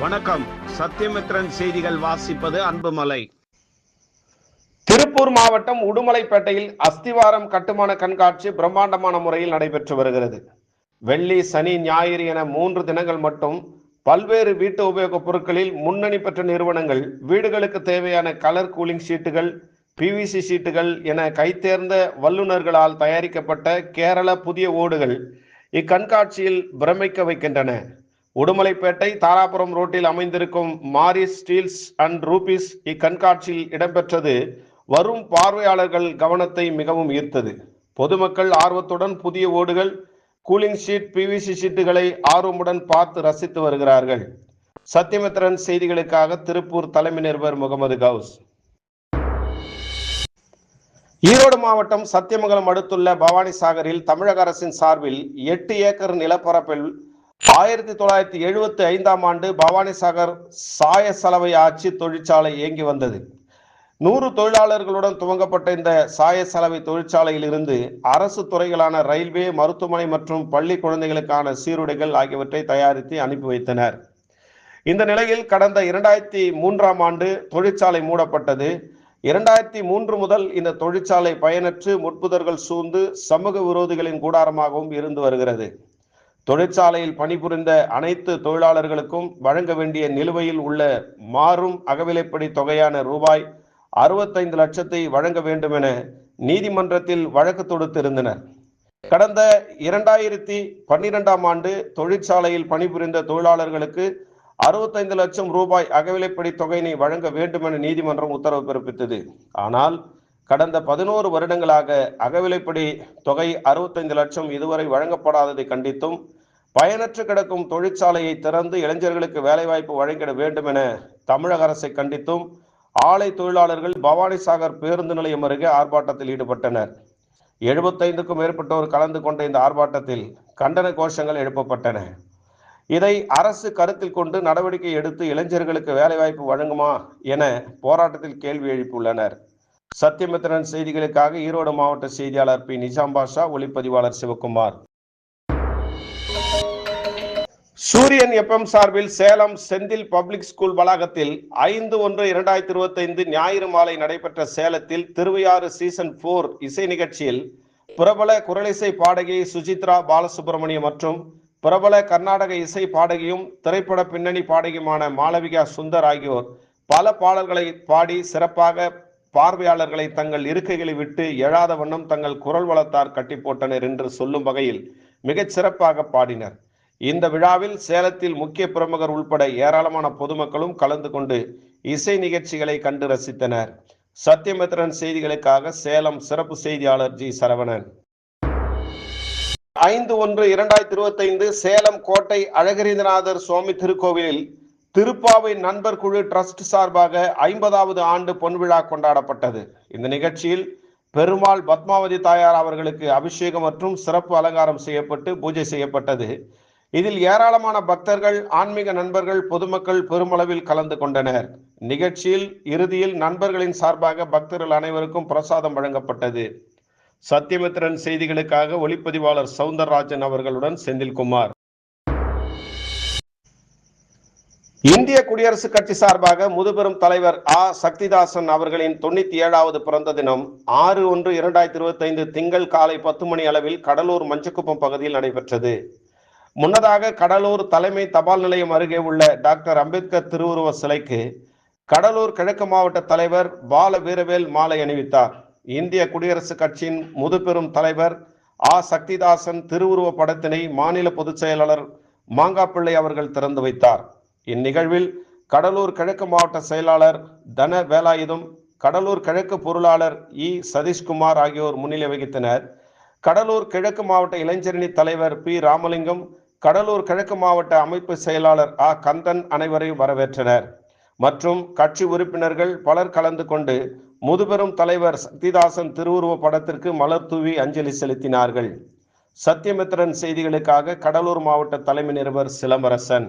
வணக்கம். சத்தியமித்ரன் செய்திகள் வாசிப்பது அன்புமலை. திருப்பூர் மாவட்டம் உடுமலைப்பேட்டையில் அஸ்திவாரம் கட்டுமான கண்காட்சி பிரம்மாண்டமான முறையில் நடைபெற்று வருகிறது. வெள்ளி சனி ஞாயிறு என மூன்று தினங்கள் மட்டும் பல்வேறு வீட்டு உபயோகப் பொருட்களில் முன்னணி பெற்ற நிறுவனங்கள் வீடுகளுக்கு தேவையான கலர் கூலிங் ஷீட்டுகள் பிவிசி ஷீட்டுகள் என கைத்தேர்ந்த வல்லுநர்களால் தயாரிக்கப்பட்ட கேரள புதிய ஓடுகள் இக்கண்காட்சியில் பிரமிக்க வைக்கின்றன. உடுமலைப்பேட்டை தாராபுரம் ரோட்டில் அமைந்திருக்கும் மாரிஸ் ஸ்டீல்ஸ் அண்ட் ரூபீஸ் இக்கண்காட்சியில் இடம்பெற்றது. வரும் பார்வையாளர்கள் கவனத்தை மிகவும் ஈர்த்தது. பொதுமக்கள் ஆர்வத்துடன் புதிய ஓடுகள் கூலிங் ஷீட் பிவிசி ஷீட்டுகளை ஆர்வமுடன் பார்த்து ரசித்து வருகிறார்கள். சத்தியமித்திரன் செய்திகளுக்காக திருப்பூர் தலைமை நிருபர் முகமது கவுஸ். ஈரோடு மாவட்டம் சத்தியமங்கலம் அடுத்துள்ள பவானி சாகரில் தமிழக அரசின் சார்பில் எட்டு ஏக்கர் நிலப்பரப்பில் ஆயிரத்தி தொள்ளாயிரத்தி எழுபத்தி ஐந்தாம் ஆண்டு பவானிசாகர் சாய சலவை ஆட்சி தொழிற்சாலை இயங்கி வந்தது. நூறு தொழிலாளர்களுடன் துவங்கப்பட்ட இந்த சாய சலவை தொழிற்சாலையில் இருந்து அரசு துறைகளான ரயில்வே மருத்துவமனை மற்றும் பள்ளி குழந்தைகளுக்கான சீருடைகள் ஆகியவற்றை தயாரித்து அனுப்பி வைத்தனர். இந்த நிலையில் கடந்த இரண்டாயிரத்தி மூன்றாம் ஆண்டு தொழிற்சாலை மூடப்பட்டது. இரண்டாயிரத்தி மூன்று முதல் இந்த தொழிற்சாலை பயனற்று முட்புதர்கள் சூழ்ந்து சமூக விரோதிகளின் கூடாரமாகவும் இருந்து வருகிறது. தொழிற்சாலையில் பணிபுரிந்த அனைத்து தொழிலாளர்களுக்கும் வழங்க வேண்டிய நிலுவையில் உள்ள மாறும் அகவிலைப்படி தொகையான ரூபாய் அறுபத்தைந்து லட்சத்தை வழங்க வேண்டும் என நீதிமன்றத்தில் வழக்கு தொடுத்திருந்தனர். கடந்த இரண்டாயிரத்தி பன்னிரெண்டாம் ஆண்டு தொழிற்சாலையில் பணிபுரிந்த தொழிலாளர்களுக்கு அறுபத்தைந்து லட்சம் ரூபாய் அகவிலைப்படி தொகையினை வழங்க வேண்டும் என நீதிமன்றம் உத்தரவு பிறப்பித்தது. ஆனால் கடந்த பதினோரு வருடங்களாக அகவிலைப்படி தொகை அறுபத்தைந்து லட்சம் இதுவரை வழங்கப்படாததை கண்டித்தும் பயனற்று கிடக்கும் தொழிற்சாலையை திறந்து இளைஞர்களுக்கு வேலைவாய்ப்பு வழங்கிட வேண்டும் என தமிழக அரசை கண்டித்தும் ஆலை தொழிலாளர்கள் பவானி சாகர் பேருந்து நிலையம் அருகே ஆர்ப்பாட்டத்தில் ஈடுபட்டனர். எழுபத்தைந்துக்கும் மேற்பட்டோர் கலந்து கொண்ட இந்த ஆர்ப்பாட்டத்தில் கண்டன கோஷங்கள் எழுப்பப்பட்டன. இதை அரசு கருத்தில் கொண்டு நடவடிக்கை எடுத்து இளைஞர்களுக்கு வேலைவாய்ப்பு வழங்குமா என போராட்டத்தில் கேள்வி எழுப்பியுள்ளனர். சத்தியமித்திரன் செய்திகளுக்காக ஈரோடு மாவட்ட செய்தியாளர் பி. நிஜாம் பாஷா ஒளிப்பதிவாளர் சிவகுமார். சூரியன் எப்எம் சார்பில் சேலம் செந்தில் பப்ளிக் ஸ்கூல் வளாகத்தில் ஐந்து ஒன்று இரண்டாயிரத்தி இருபத்தைந்து ஞாயிறு மாலை நடைபெற்ற சேலத்தில் திருவையாறு சீசன் போர் இசை நிகழ்ச்சியில் பிரபல குரலிசை பாடகி சுஜித்ரா பாலசுப்ரமணியம் மற்றும் பிரபல கர்நாடக இசை பாடகியும் திரைப்பட பின்னணி பாடகியுமான மாளவிகா சுந்தர் ஆகியோர் பல பாடல்களை பாடி சிறப்பாக பார்வையாளர்களை தங்கள் இருக்கைகளை விட்டு எழாத வண்ணம் தங்கள் குரல் வளத்தார் கட்டி போட்டனர் என்று சொல்லும் வகையில் மிகச் சிறப்பாக பாடினர். இந்த விழாவில் சேலத்தில் முக்கிய பிரமுகர் உள்பட ஏராளமான பொதுமக்களும் கலந்து கொண்டு இசை நிகழ்ச்சிகளை கண்டு ரசித்தனர். சத்தியமித்ரன் செய்திகளுக்காக சேலம் சிறப்பு செய்தியாளர் ஜி சரவணன். ஐந்து ஒன்று இரண்டாயிரத்தி இருபத்தி ஐந்து சேலம் கோட்டை அழகிரிநாதர் சுவாமி திருக்கோவிலில் திருப்பாவை நண்பர் குழு டிரஸ்ட் சார்பாக ஐம்பதாவது ஆண்டு பொன்விழா கொண்டாடப்பட்டது. இந்த நிகழ்ச்சியில் பெருமாள் பத்மாவதி தாயார் அவர்களுக்கு அபிஷேகம் மற்றும் சிறப்பு அலங்காரம் செய்யப்பட்டு பூஜை செய்யப்பட்டது. இதில் ஏராளமான பக்தர்கள் ஆன்மீக நண்பர்கள் பொதுமக்கள் பெருமளவில் கலந்து கொண்டனர். நிகழ்ச்சியில் இறுதியில் நண்பர்களின் சார்பாக பக்தர்கள் அனைவருக்கும் பிரசாதம் வழங்கப்பட்டது. சத்தியமித்திரன் செய்திகளுக்காக ஒளிப்பதிவாளர் சவுந்தரராஜன் அவர்களுடன் செந்தில்குமார். இந்திய குடியரசுக் கட்சி சார்பாக முதுபெரும் தலைவர் ஆ. சக்திதாசன் அவர்களின் தொண்ணூத்தி ஏழாவது பிறந்த தினம் ஆறு ஒன்று இரண்டாயிரத்தி இருபத்தி ஐந்து திங்கள் காலை பத்து மணி அளவில் கடலூர் மஞ்சக்குப்பம் பகுதியில் நடைபெற்றது. முன்னதாக கடலூர் தலைமை தபால் நிலையம் அருகே உள்ள டாக்டர் அம்பேத்கர் திருவுருவ சிலைக்கு கடலூர் கிழக்கு மாவட்ட தலைவர் பால வீரவேல் மாலை அணிவித்தார். இந்திய குடியரசுக் கட்சியின் முதுபெரும் தலைவர் ஆ. சக்திதாசன் திருவுருவ படத்தினை மாநில பொதுச் செயலாளர் மாங்காப்பிள்ளை அவர்கள் திறந்து வைத்தார். இந்நிகழ்வில் கடலூர் கிழக்கு மாவட்ட செயலாளர் தன வேலாயுதம் கடலூர் கிழக்கு பொருளாளர் இ. சதீஷ்குமார் ஆகியோர் முன்னிலை வகித்தனர். கடலூர் கிழக்கு மாவட்ட இளைஞரணி தலைவர் பி. ராமலிங்கம் கடலூர் கிழக்கு மாவட்ட அமைப்பு செயலாளர் ஆ. கந்தன் அனைவரையும் வரவேற்றனர். மற்றும் கட்சி உறுப்பினர்கள் பலர் கலந்து கொண்டு முதுபெரும் தலைவர் சக்திதாசன் திருவுருவ படத்திற்கு மலர் தூவி அஞ்சலி செலுத்தினார்கள். சத்தியமித்திரன் செய்திகளுக்காக கடலூர் மாவட்ட தலைமை நிருபர் சிலம்பரசன்.